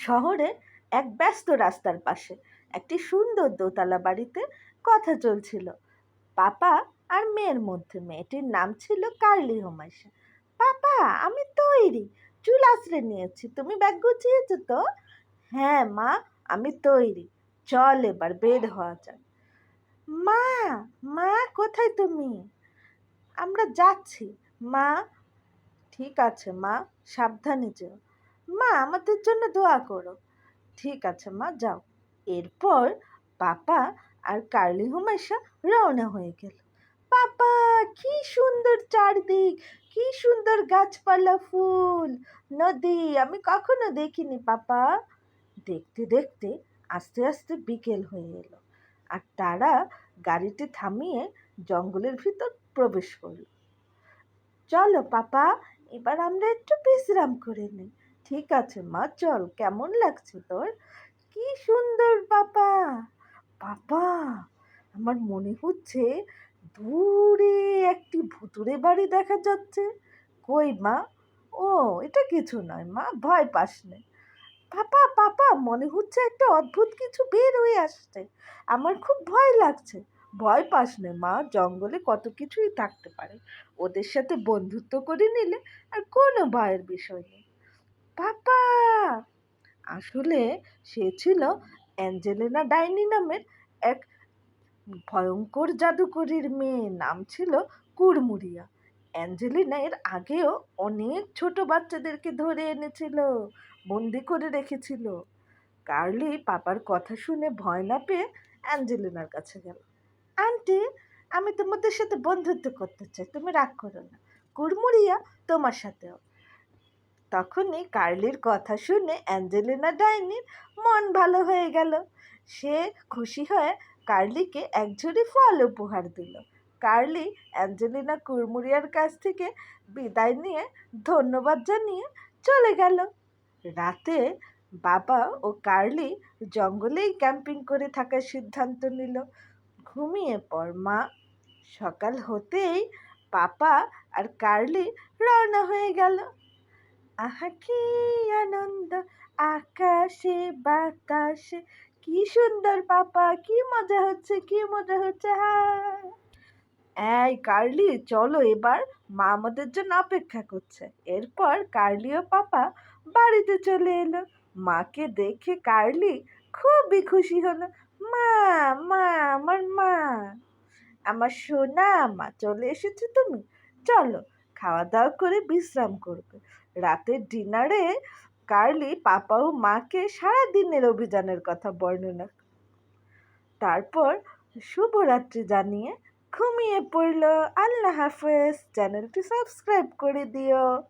শহরে এক ব্যস্ত রাস্তার পাশে একটি সুন্দর দোতলা বাড়িতে কথা চলছিল। পাপা আর মেয়ের মধ্যে মেয়েটির নাম ছিল কার্লি হোমাইশা। পাপা, আমি তৈরি। চুল আশ্রে নিয়েছি। তুমি ব্যাগ গুছিয়েছো তো? হ্যাঁ মা, আমি তৈরি। চল এবার, বের হওয়া যাক। মা মা, কোথায় তুমি? আমরা যাচ্ছি। মা, ঠিক আছে মা, সাবধানে যেও। মা, আমাদের জন্য দোয়া করো। ঠিক আছে মা, যাও। এরপর পাপা আর কার্লি হুমায়সা রওনা হয়ে গেল। পাপা, কি সুন্দর চারদিক, কি সুন্দর গাছপালা, ফুল। নদী, আমি কখনো দেখিনি পাপা। দেখতে দেখতে আস্তে আস্তে বিকেল হয়ে এলো আর তারা গাড়িটি থামিয়ে জঙ্গলের ভিতর প্রবেশ করল। চলো পাপা, এবার আমরা একটু বিশ্রাম করে নিই। ঠিক আছে মা, চল। কেমন লাগছে তোর? কি সুন্দর পাপা পাপা আমার মনে হচ্ছে দূরে একটি ভুতুরে বাড়ি দেখা যাচ্ছে। কই মা? ও, এটা কিছু নয় মা, ভয় পাস নে। পাপা পাপা মনে হচ্ছে একটা অদ্ভুত কিছু বের হয়ে আসছে। আমার খুব ভয় লাগছে। ভয় পাস নে মা, জঙ্গলে কত কিছুই থাকতে পারে। ওদের সাথে বন্ধুত্ব করে নিলে আর কোনো ভয়ের বিষয় নেই। পাপা আসলে সে ছিল অ্যাঞ্জেলিনা ডাইনি নামের এক ভয়ঙ্কর জাদুকরীর মেয়ে। নাম ছিল কুড়মুড়িয়া। অ্যাঞ্জেলিনা এর আগেও অনেক ছোট বাচ্চাদেরকে ধরে এনেছিল, বন্দি করে রেখেছিল। কার্লি পাপার কথা শুনে ভয় না পেয়ে অ্যাঞ্জেলিনার কাছে গেল। আন্টি, আমি তোমাদের সাথে বন্ধুত্ব করতে চাই, তুমি রাগ করো না। কুড়মুড়িয়া তোমার সাথেও। তখনই কার্লির কথা শুনে অ্যাঞ্জেলিনা ডাইনির মন ভালো হয়ে গেল। সে খুশি হয়ে কার্লিকে এক ঝুড়ি ফল উপহার দিল। কার্লি অ্যাঞ্জেলিনা কুড়মুড়িয়ার কাছ থেকে বিদায় নিয়ে ধন্যবাদ জানিয়ে চলে গেল। রাতে বাবা ও কার্লি জঙ্গলেই ক্যাম্পিং করে থাকার সিদ্ধান্ত নিল। ঘুমিয়ে পর মা, সকাল হতেই পাপা আর কার্লি রওনা হয়ে গেল। আহা, কি আনন্দ, আকাশে বাতাসে। কি সুন্দর পাপা, কি মজা হচ্ছে, কি মজা হচ্ছে হ্যাঁ। এই কার্লি, চলো এবার মা আমাদের জন্য অপেক্ষা করছে। এরপর কার্লি ও পাপা বাড়িতে চলে এলো। মাকে দেখে কার্লি খুবই খুশি হলো। মা মা, আমার মা। আমার সোনা, মা, চলে এসেছ তুমি? চলো খাওয়া দাওয়া করে বিশ্রাম করবে। রাতের ডিনারে কার্লি পাপা ও মাকে সারা দিনের অভিযানের কথা বর্ণনা। তারপর শুভরাত্রি জানিয়ে ঘুমিয়ে পড়ল। আল্লাহ হাফেজ। চ্যানেলটি সাবস্ক্রাইব করে দিও।